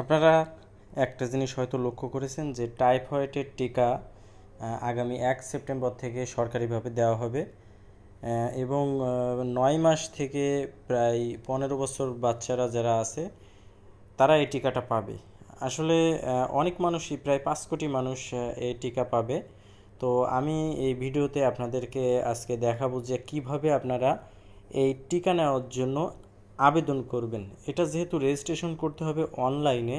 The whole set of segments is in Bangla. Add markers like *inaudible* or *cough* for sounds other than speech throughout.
আপনারা একটা জিনিস হয়তো লক্ষ্য করেছেন যে টাইফয়েডের টিকা আগামী এক সেপ্টেম্বর থেকে সরকারিভাবে দেওয়া হবে। এবং নয় মাস থেকে প্রায় পনেরো বছর বাচ্চারা যারা আছে, তারা এই টিকাটা পাবে। আসলে অনেক মানুষই, প্রায় পাঁচ কোটি মানুষ এই টিকা পাবে। তো আমি এই ভিডিওতে আপনাদেরকে আজকে দেখাবো যে কীভাবে আপনারা এই টিকা নেওয়ার জন্য আবেদন করবেন। এটা যেহেতু রেজিস্ট্রেশন করতে হবে অনলাইনে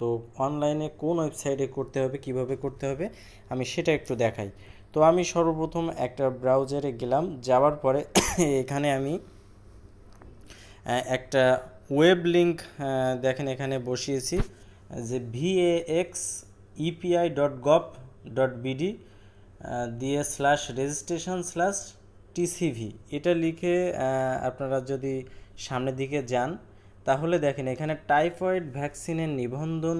তো অনলাইনে কোন ওয়েবসাইটে করতে হবে, কীভাবে করতে হবে, আমি সেটা একটু দেখাই। তো আমি সর্বপ্রথম একটা ব্রাউজারে গেলাম, যাওয়ার পরে *coughs* এখানে আমি একটা ওয়েব লিঙ্ক দেখেন এখানে বসিয়েছি, যে VAX EPI dot gov dot BD দিয়ে স্ল্যাশ রেজিস্ট্রেশন স্ল্যাশ টিসিভি এটা লিখে আপনারা যদি সামনের দিকে যান, তাহলে দেখেন এখানে টাইফয়েড ভ্যাকসিনের নিবন্ধন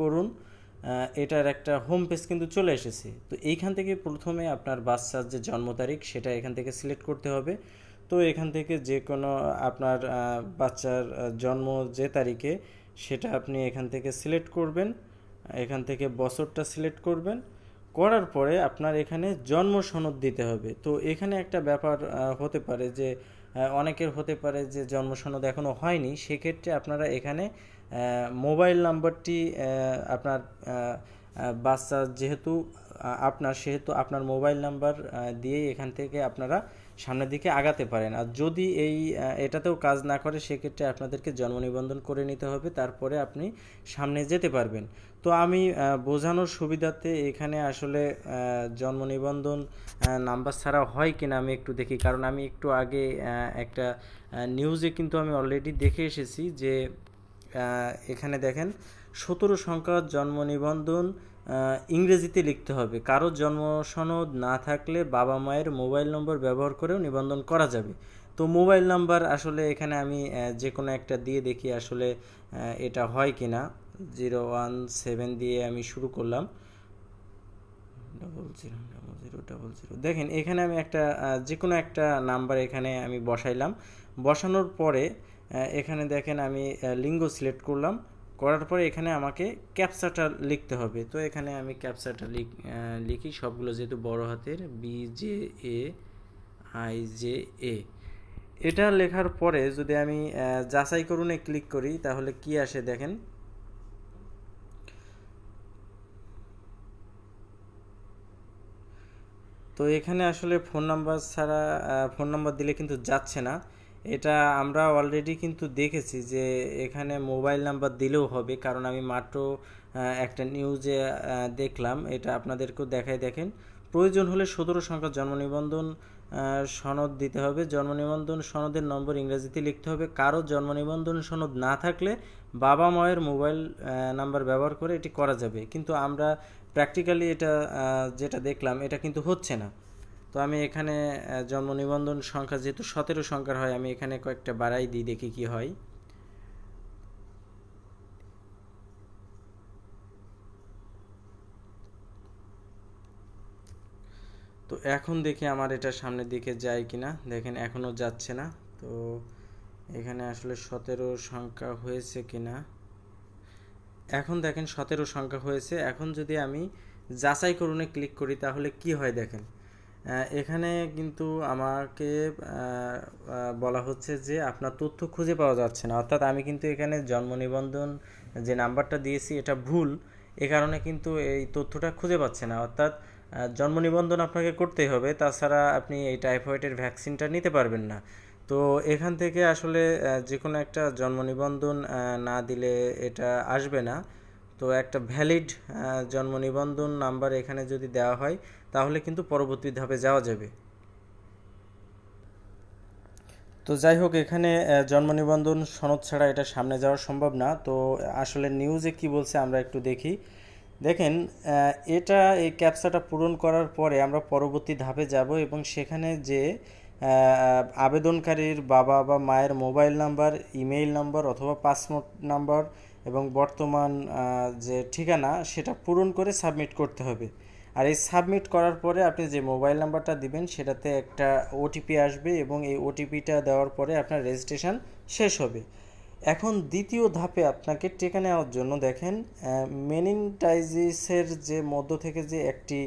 করুন এটার একটা হোম পেজ কিন্তু চলে এসেছে। তো এইখান থেকে প্রথমে আপনার বাচ্চার যে জন্ম তারিখ, সেটা এখান থেকে সিলেক্ট করতে হবে। তো এখান থেকে যে কোনো আপনার বাচ্চার জন্ম যে তারিখে, সেটা আপনি এখান থেকে সিলেক্ট করবেন। এখান থেকে বছরটা সিলেক্ট করবেন। করার পরে আপনার এখানে জন্ম সনদ দিতে হবে। তো এখানে একটা ব্যাপার হতে পারে যে অনেকের হতে পারে যে জন্ম সনদ এখনও হয়নি, সেক্ষেত্রে আপনারা এখানে মোবাইল নাম্বারটি আপনার বাচ্চা যেহেতু আপনার, সেহেতু আপনার মোবাইল নাম্বার দিয়েই এখান থেকে আপনারা সামনের দিকে আগাতে পারেন। আর যদি এই এটাতেও কাজ না করে, সেক্ষেত্রে আপনাদেরকে জন্ম নিবন্ধন করে নিতে হবে, তারপরে আপনি সামনে যেতে পারবেন। তো আমি বোঝানোর সুবিধাতে এখানে আসলে জন্ম নিবন্ধন নাম্বার ছাড়া হয় কিনা আমি একটু দেখি। কারণ আমি একটু আগে একটা নিউজে কিন্তু আমি অলরেডি দেখে এসেছি যে এখানে দেখেন সতেরো সংখ্যার জন্ম নিবন্ধন ইংরেজিতে লিখতে হবে। কারও জন্ম সনদ না থাকলে বাবা মায়ের মোবাইল নম্বর ব্যবহার করেও নিবন্ধন করা যাবে। তো মোবাইল নাম্বার আসলে এখানে আমি যে কোনো একটা দিয়ে দেখি আসলে এটা হয় কিনা। জিরো ওয়ান সেভেন দিয়ে আমি শুরু করলাম। Double zero double zero double zero দেখেন, এখানে আমি একটা যে কোনো একটা নাম্বার এখানে আমি বসাইলাম। বসানোর পরে এখানে দেখেন আমি লিঙ্গ সিলেক্ট করলাম। করার পরে এখানে আমাকে ক্যাপচাটা লিখতে হবে। তো এখানে আমি ক্যাপচাটা লিখ সবগুলো যেহেতু বড় হাতের B J A I J A এটা লেখার পরে যদি আমি যাচাই করুনে ক্লিক করি, তাহলে কি আসে দেখেন? তো এখানে আসলে ফোন নাম্বার ছাড়া ফোন নাম্বার দিলে কিন্তু যাচ্ছে না। এটা আমরা অলরেডি কিন্তু দেখেছি যে এখানে মোবাইল নাম্বার দিলেও হবে, কারণ আমি মাত্র একটা নিউজে দেখলাম। এটা আপনাদেরকেও দেখাই দেখেন। প্রয়োজন হলে সতেরো সংখ্যার জন্ম নিবন্ধন সনদ দিতে হবে। জন্ম নিবন্ধন সনদের নম্বর ইংরেজিতে লিখতে হবে। কারও জন্ম নিবন্ধন সনদ না থাকলে বাবা মায়ের মোবাইল নাম্বার ব্যবহার করে এটি করা যাবে। কিন্তু আমরা প্র্যাকটিক্যালি এটা যেটা দেখলাম, এটা কিন্তু হচ্ছে না। তো আমি এখানে জন্ম নিবন্ধন সংখ্যা যেহেতু সতেরো সংখ্যার হয়, আমি এখানে কয়েকটা বাড়াই দিই, দেখি কি হয়। তো এখন দেখি আমার এটা সামনের দিকে যায় কিনা, দেখেন এখনও যাচ্ছে না। তো এখানে আসলে সতেরো সংখ্যা হয়েছে কিনা। এখন দেখেন সতেরো সংখ্যা হয়েছে, এখন যদি আমি যাচাই করুনে ক্লিক করি, তাহলে কি হয় দেখেন? এখানে কিন্তু আমাকে বলা হচ্ছে যে আপনার তথ্য খুঁজে পাওয়া যাচ্ছে না। অর্থাৎ আমি কিন্তু এখানে জন্ম নিবন্ধন যে নাম্বারটা দিয়েছি, এটা ভুল। এ কারণে কিন্তু এই তথ্যটা খুঁজে পাচ্ছে না। অর্থাৎ জন্ম নিবন্ধন আপনাকে করতেই হবে। তাছাড়া আপনি এই টাইফয়েডের ভ্যাকসিনটা নিতে পারবেন না। তো এখান থেকে আসলে যে কোনো একটা জন্ম নিবন্ধন না দিলে এটা আসবে না। তো একটা ভ্যালিড জন্ম নিবন্ধন নাম্বার এখানে যদি দেওয়া হয় তাহলে কিন্তু পরবর্তী ধাপে যাওয়া যাবে। তো যাই হোক, এখানে জন্ম নিবন্ধন সনদ ছাড়া এটা সামনে যাওয়া সম্ভব না। তো আসলে নিউজে কি বলছে আমরা একটু দেখি। দেখেন এটা এই ক্যাপচাটা পূরণ করার পরে আমরা পরবর্তী ধাপে যাব এবং সেখানে যে আবেদনকারীর বাবা বা মায়ের মোবাইল নাম্বার ইমেইল নাম্বার অথবা পাসপোর্ট নাম্বার এবং বর্তমান যে ঠিকানা, সেটা পূরণ করে সাবমিট করতে হবে। আর এই সাবমিট করার পরে আপনি যে মোবাইল নাম্বারটা দিবেন, সেটাতে একটা ওটিপি আসবে এবং এই ওটিপিটা দেওয়ার পরে আপনার রেজিস্ট্রেশন শেষ হবে। এখন দ্বিতীয় ধাপে আপনাকে টেকা নেওয়ার জন্য দেখেন মেনিনটাইজিসের যে মধ্য থেকে যে একটি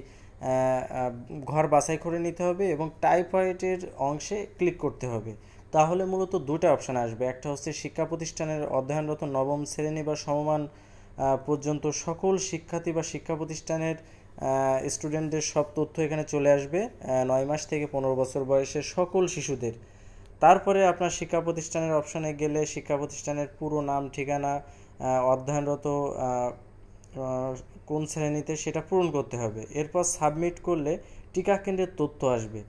ঘর বাছাই করে নিতে হবে এবং টাইফয়েডের অংশে ক্লিক করতে হবে। তাহলে মূলত দুটো অপশান আসবে। একটা হচ্ছে শিক্ষা প্রতিষ্ঠানের অধ্যয়নরত নবম শ্রেণি বা সমমান পর্যন্ত সকল শিক্ষার্থী বা শিক্ষা প্রতিষ্ঠানের স্টুডেন্টদের সব তথ্য এখানে চলে আসবে নয় মাস থেকে পনেরো বছর বয়সের সকল শিশুদের। তারপরে আপনার শিক্ষা প্রতিষ্ঠানের অপশানে গেলে শিক্ষা প্রতিষ্ঠানের পুরো নাম, ঠিকানা অধ্যয়নরত কোন শ্রেণীতে সেটা পূরণ করতে হবে। এরপর সাবমিট করলে টিকা কেন্দ্রের তথ্য আসবে।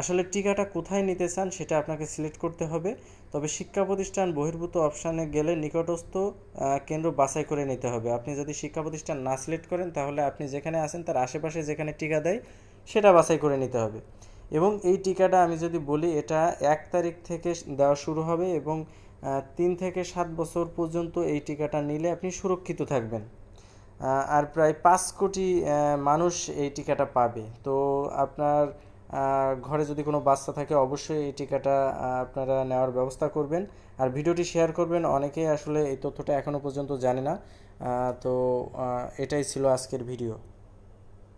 আসলে টিকাটা কোথায় নিতে চান সেটা আপনাকে সিলেক্ট করতে হবে। তবে শিক্ষা প্রতিষ্ঠান বহির্ভূত অপশানে গেলে নিকটস্থ কেন্দ্র বাছাই করে নিতে হবে। আপনি যদি শিক্ষা প্রতিষ্ঠান না সিলেক্ট করেন, তাহলে আপনি যেখানে আছেন তার আশেপাশে যেখানে টিকা দেয়, সেটা বাছাই করে নিতে হবে। এবং এই টিকাটা আমি যদি বলি, এটা এক তারিখ থেকে দেওয়া শুরু হবে এবং তিন থেকে সাত বছর পর্যন্ত এই টিকাটা নিলে আপনি সুরক্ষিত থাকবেন। আর প্রায় পাঁচ কোটি মানুষ এই টিকাটা পাবে। তো আপনার ঘরে যদি কোনো বাচ্চা থাকে, অবশ্যই এই টিকাটা আপনারা নেওয়ার ব্যবস্থা করবেন। আর ভিডিওটি শেয়ার করবেন, অনেকেই আসলে এই তথ্যটা এখনও পর্যন্ত জানে না। তো এটাই ছিল আজকের ভিডিও।